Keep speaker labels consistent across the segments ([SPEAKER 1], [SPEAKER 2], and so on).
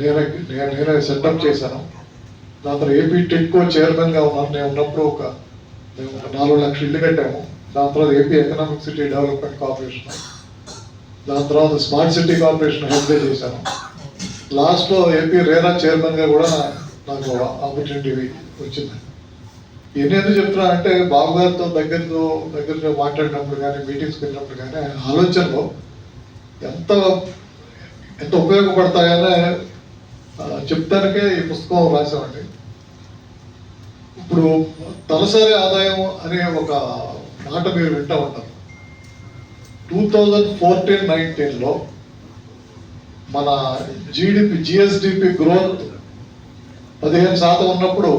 [SPEAKER 1] నేనే నేను నేనే సెటప్ చేశాను. దాని తర్వాత ఏపీ టెక్కో చైర్మన్గా ఉన్నాను నేను ఉన్నప్పుడు ఒక మేము ఒక నాలుగు లక్షలు ఇల్లు కట్టాము. దాని తర్వాత AP economic city development corporation దాని తర్వాత స్మార్ట్ సిటీ కార్పొరేషన్ హెల్ప్ చేశాను. లాస్ట్లో ఏపీ రేరా చైర్మన్గా కూడా నాకు ఆపర్చునిటీ వచ్చింది. ఇవన్నీ ఎందుకు చెప్తున్నా అంటే బాబు గారితో దగ్గరతో దగ్గరగా మాట్లాడినప్పుడు కానీ మీటింగ్స్కి వెళ్ళినప్పుడు కానీ ఆలోచనలో ఎంత ఎంత ఉపయోగపడతాయనే చెప్తానికే ఈ పుస్తకం రాశామండి. ఇప్పుడు తలసరి ఆదాయం అనే ఒక మాట మీరు వింటూ ఉంటారు. టూ థౌజండ్ ఫోర్టీన్ నైన్టీన్లో మన జీడిపి జిఎస్డిపి గ్రోత్ పదిహేను శాతం ఉన్నప్పుడు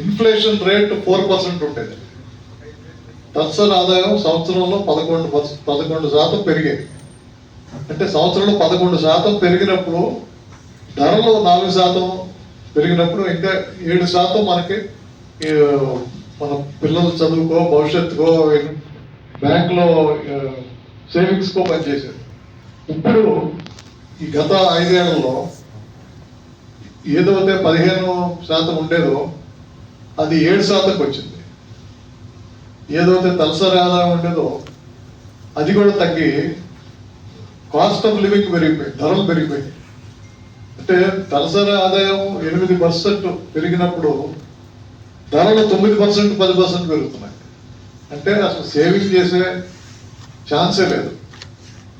[SPEAKER 1] ఇన్ఫ్లేషన్ రేట్ ఫోర్ పర్సెంట్ ఉండేది. తత్సరి ఆదాయం సంవత్సరంలో పదకొండు పదకొండు శాతం పెరిగేది. అంటే సంవత్సరంలో పదకొండు శాతం పెరిగినప్పుడు ధరలు నాలుగు శాతం పెరిగినప్పుడు ఇంకా ఏడు శాతం మనకి మన పిల్లల చదువుకో భవిష్యత్తుకో బ్యాంకులో సేవింగ్స్కో పనిచేసేది ఇప్పుడు ఈ గత ఐదేళ్ళలో ఏదైతే పదిహేను శాతం ఉండేదో అది ఏడు శాతంకి వచ్చింది. ఏదైతే తలసరి ఆదాయం ఉండేదో అది కూడా తగ్గి కాస్ట్ ఆఫ్ లివింగ్ పెరిగిపోయింది ధరలు పెరిగిపోయింది అంటే తలసరి ఆదాయం ఎనిమిది పర్సెంట్ పెరిగినప్పుడు ధరలు తొమ్మిది పర్సెంట్ పది పర్సెంట్ పెరుగుతున్నాయి. అంటే అసలు సేవింగ్ చేసే ఛాన్సే లేదు.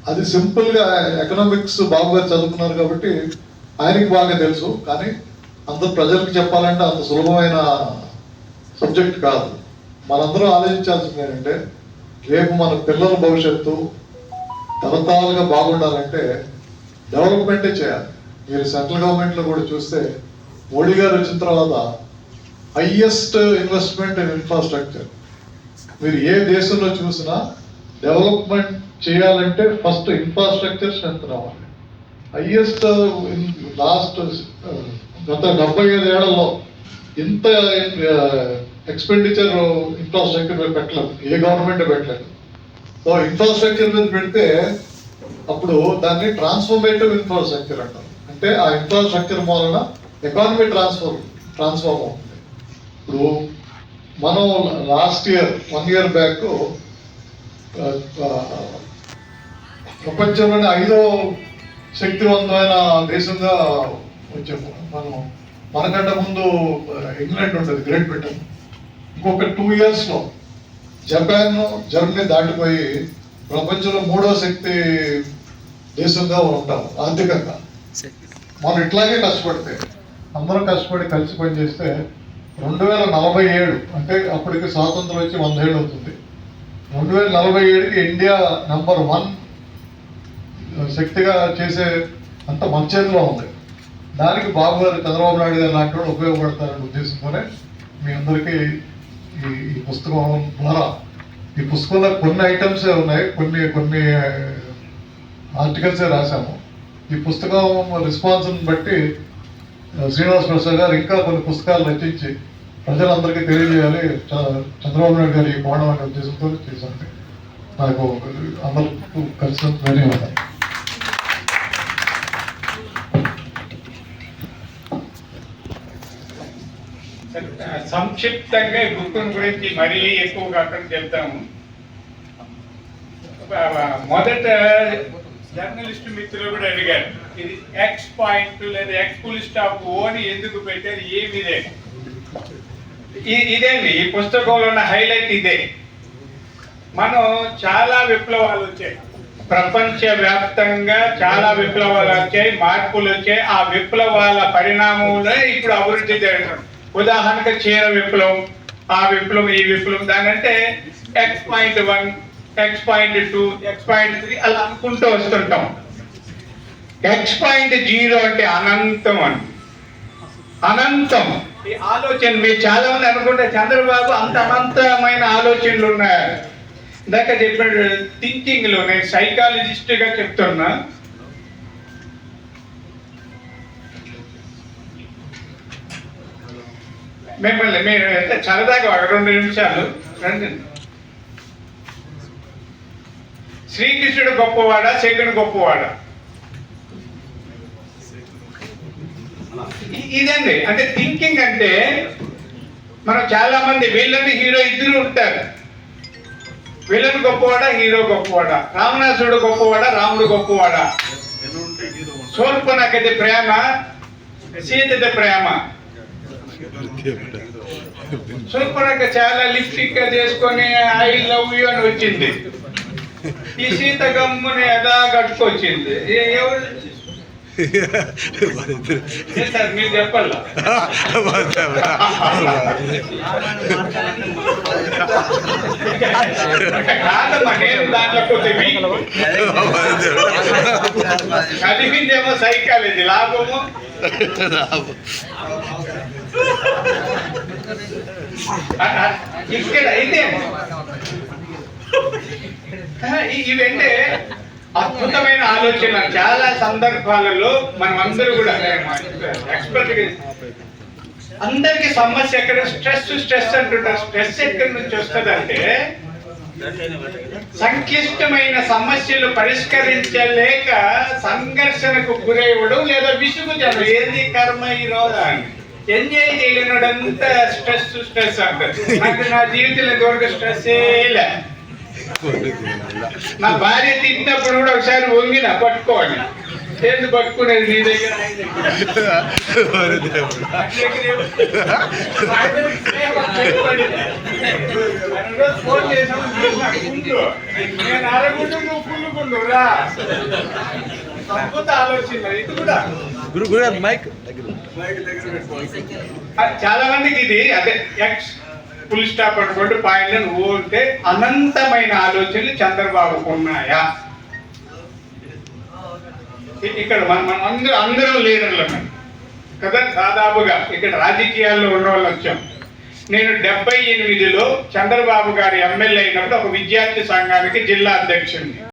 [SPEAKER 1] అది సింపుల్గా ఎకనామిక్స్ బాగా చదువుకున్నారు కాబట్టి ఆయనకి బాగా తెలుసు. కానీ అందరు ప్రజలకు చెప్పాలంటే అంత సులభమైన సబ్జెక్ట్ కాదు. మనందరూ ఆలోచించాల్సింది ఏంటంటే రేపు మన పిల్లల భవిష్యత్తు తరతరాలుగా బాగుండాలంటే డెవలప్మెంటే చేయాలి. మీరు సెంట్రల్ గవర్నమెంట్లో కూడా చూస్తే మోడీ గారు వచ్చిన తర్వాత హైయెస్ట్ ఇన్వెస్ట్మెంట్ ఇన్ ఇన్ఫ్రాస్ట్రక్చర్ మీరు ఏ దేశంలో చూసినా డెవలప్మెంట్ చేయాలంటే ఫస్ట్ ఇన్ఫ్రాస్ట్రక్చర్ స్ట్రెంత్ అవ్వాలి హైయెస్ట్ లాస్ట్ గత డెబ్బై ఐదు ఏళ్ళలో ఇంత ఎక్స్పెండిచర్ ఇన్ఫ్రాస్ట్రక్చర్ మీద పెట్టలేదు. ఏ గవర్నమెంట్ పెట్టలేదు. సో ఇన్ఫ్రాస్ట్రక్చర్ మీద పెడితే అప్పుడు దాన్ని ట్రాన్స్ఫర్మేటివ్ ఇన్ఫ్రాస్ట్రక్చర్ అంటారు. అంటే ఆ ఇన్ఫ్రాస్ట్రక్చర్ మూలన ఎకానమీ ట్రాన్స్ఫర్ ట్రాన్స్ఫార్మ్ అవుతుంది. ఇప్పుడు మనం last year one year back ప్రపంచంలోనే ఐదో శక్తివంతమైన దేశంగా వచ్చాము. మనం మనకంటే ముందు ఇంగ్లాండ్ ఉంటుంది గ్రేట్ బ్రిటన్ ఇంకొక టూ ఇయర్స్లో జపాన్ జర్మనీ దాటిపోయి ప్రపంచంలో మూడో శక్తి దేశంగా ఉంటాం ఆర్థికంగా. మనం ఇట్లాగే కష్టపడితే అందరం కష్టపడి కలిసి పనిచేస్తే రెండు వేల నలభై ఏడు అంటే అప్పటికి స్వాతంత్రం వచ్చి వంద ఏడు అవుతుంది. రెండు వేల నలభై ఏడుకి ఇండియా నెంబర్ వన్ శక్తిగా చేసే అంత మన చేతిలో ఉంది. దానికి బాబు గారు చంద్రబాబు నాయుడు గారు లాంటి వాళ్ళు ఉపయోగపడతారనే ఉద్దేశంతోనే మీ అందరికీ ఈ ఈ పుస్తకం ద్వారా. ఈ పుస్తకంలో కొన్ని ఐటమ్సే ఉన్నాయి కొన్ని కొన్ని eh, ఆర్టికల్సే రాశాము. ఈ పుస్తకం రెస్పాన్స్ని బట్టి శ్రీనివాస శ్రీనివాస్ ప్రసాద్ గారు ఇంకా కొన్ని పుస్తకాలు రచించి ప్రజలందరికీ తెలియజేయాలి. చంద్రబాబు నాయుడు గారు ఈ అనే ఉద్దేశంతో చేశాను నాకు అందరూ కలిసి ధన్యవాదాలు.
[SPEAKER 2] సంక్షిప్తంగా ఈ గురించి మరీ ఎక్కువ కాకుండా చెప్తాము మొదట జర్నలిస్ట్ మిత్రులు కూడా అడిగారు ఇది ఎక్స్ పాయింట్ లేదా ఎక్స్ ఫుల్ స్టాప్ ఓ అని ఎందుకు పెట్టారు? ఏమి ఇదే? ఇ- ఇదేండి ఈ పుస్తకంలో ఉన్న హైలైట్ ఇదే. మనం చాలా విప్లవాలు వచ్చాయి. ప్రపంచవ్యాప్తంగా చాలా విప్లవాలు వచ్చాయి మార్పులు వచ్చాయి. ఆ విప్లవాల పరిణామంలో ఇప్పుడు అభివృద్ధి జరగడం ఉదాహరణకు చీర విప్లవం ఆ విప్లవం ఈ విప్లవం. దానంటే X point one X point two X point three అలా అనుకుంటూ వస్తుంటాం. ఎక్స్ పాయింట్ జీరో అంటే అనంతం అని. అనంతం. ఈ ఆలోచన మీరు చాలా మంది అనుకుంటే చంద్రబాబు అంత అనంతమైన ఆలోచనలు ఉన్నాయి? ఇందాక చెప్పాడు థింకింగ్లో నేను సైకాలజిస్ట్గా చెప్తున్నా. మిమ్మల్ని మీరు అయితే సరదాగా ఒక రెండు నిమిషాలు. రండి. శ్రీకృష్ణుడు గొప్పవాడా? శకుని గొప్పవాడా? ఇదండి. అంటే థింకింగ్ అంటే మనం చాలా మంది వీళ్ళని హీరో ఇద్దరు ఉంటారు. విలన్ గొప్పవాడా? హీరో గొప్పవాడా? రావణాసురుడు గొప్పవాడా? రాముడు గొప్పవాడా? శూర్పణకది ప్రేమ సీతది ప్రేమ. శూర్పణక చాలా లిప్స్టిక్ చేసుకొని ఐ లవ్ యూ అని వచ్చింది. ఈ సీత గమ్ముని ఎలా కట్టుకొచ్చింది? ఏ- ఎవరు? ఏ సార్ మీరు చెప్పాలా? నేను దాంట్లో చదివిందేమో సైకాలజీ. లాభము? ఇక్కడ అయితే ఇదంటే అద్భుతమైన ఆలోచన. చాలా సందర్భాలలో మనం అందరూ కూడా ఎక్స్పర్ట్ అందరికి సమస్య ఎక్కడ? స్ట్రెస్ స్ట్రెస్ అంటుంటారు. స్ట్రెస్ ఎక్కడి నుంచి వస్తుందంటే సంక్లిష్టమైన సమస్యలు పరిష్కరించలేక సంఘర్షణకు గురయ్యడం లేదా విసుగుదనం ఏది కర్మ ఈ రోజు ఎంజాయ్ చేయలేనడంతా స్ట్రెస్ స్ట్రెస్ అంటారు. నాకు నా జీవితంలో ఇంతవరకు స్ట్రెస్ లే నా భార్య తిట్టినప్పుడు కూడా ఒకసారి వంగిన పట్టుకోవాలి ఏంది పట్టుకునేది నీ దగ్గర దగ్గర. ఫోన్ చేసాము. నేను అరగుండు నువ్వు రా
[SPEAKER 3] గురు గురు మైక్
[SPEAKER 2] చాలా మందికి ఇది అదే ఎక్స్ ఫుల్ స్టాప్ అనుకోండి పాయింట్లను ఓ అనంతమైన ఆలోచనలు చంద్రబాబుకు ఉన్నాయా? ఇక్కడ మనం మనం అందరూ అందరం లీడర్లు కదా? దాదాపుగా ఇక్కడ రాజకీయాల్లో ఉన్న వాళ్ళు వచ్చాం. నేను డెబ్బై ఎనిమిదిలో చంద్రబాబు గారి ఎమ్మెల్యే అయినప్పుడు ఒక విద్యార్థి సంఘానికి జిల్లా అధ్యక్షుడిని.